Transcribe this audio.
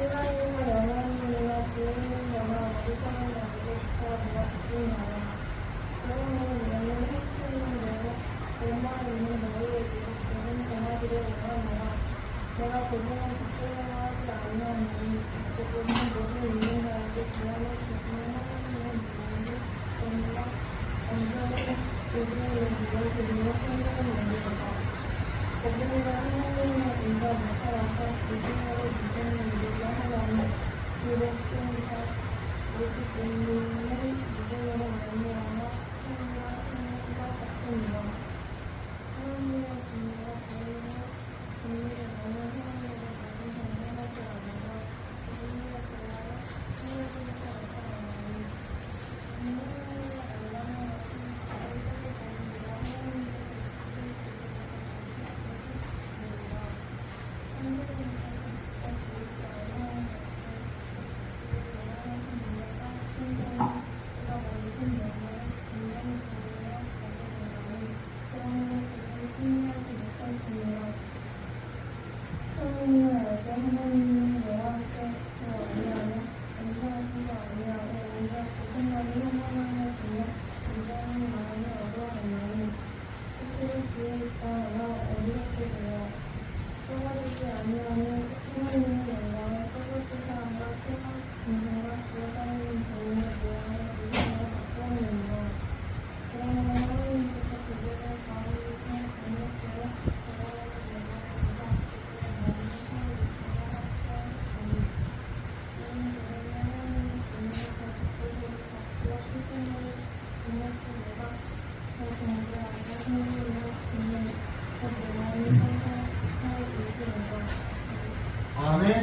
하나님과 영원이나 주인은 영원 어디서나 어디부터 누가 바뀌나요? 그러면 너는 할수 있는 내가 내말 있는 너희에게 좋은 전화기를 원하노라. 내가 그분을 붙들려고 하지 아니하니 그분은 모든 인간에게 구원을 주시는 하나님의 믿음이 언제나 언제나 우리를 믿어주리며 생명을 내리리라. 그분과 하나님의 인가 나타 아니하는 하나님의 영광을 그 ఆమె